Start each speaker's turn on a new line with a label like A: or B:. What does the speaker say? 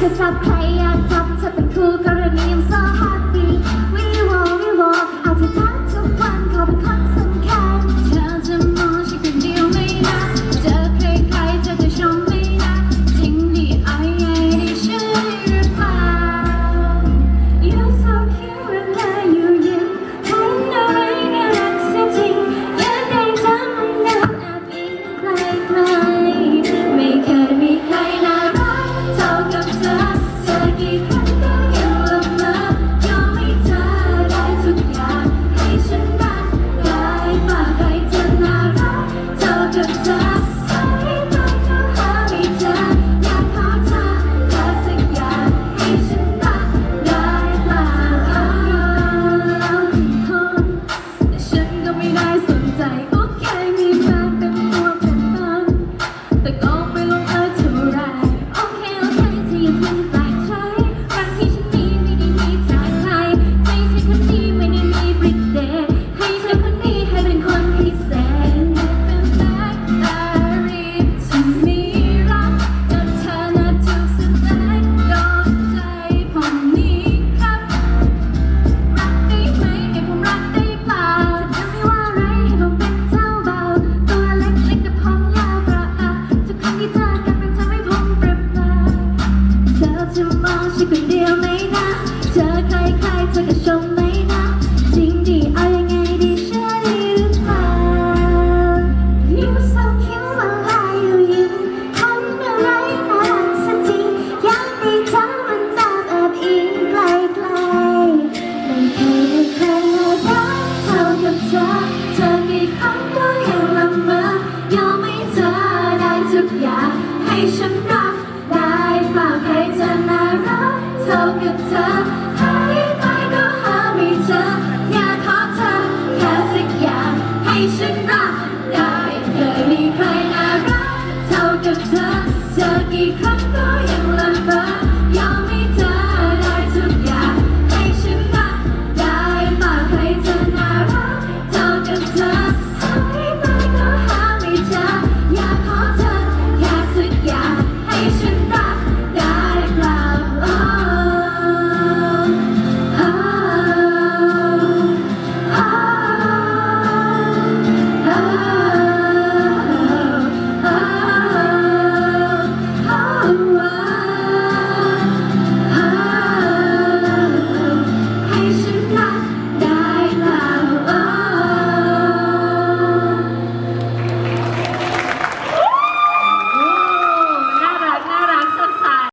A: เธอชอบใครอยากชอบเธอเป็นคู่ อยู่คนเดียวไหมนะเจอใครใครเธอก็ชมไหมนะจริงดีเอายังไงดีเชื่อดีหรือเปล่า You so cute มาลายอยู่ยิ้มทำอะไรน่ารักสักทีอยังดีเธอมันจากแอบอิงไกลไกลไม่เคยไม่เคยรักเท่ากับเธอเธอกี่ครั้งก็ยังละเมอยอมให้เธอได้ทุกอย่างให้ฉันรั Come.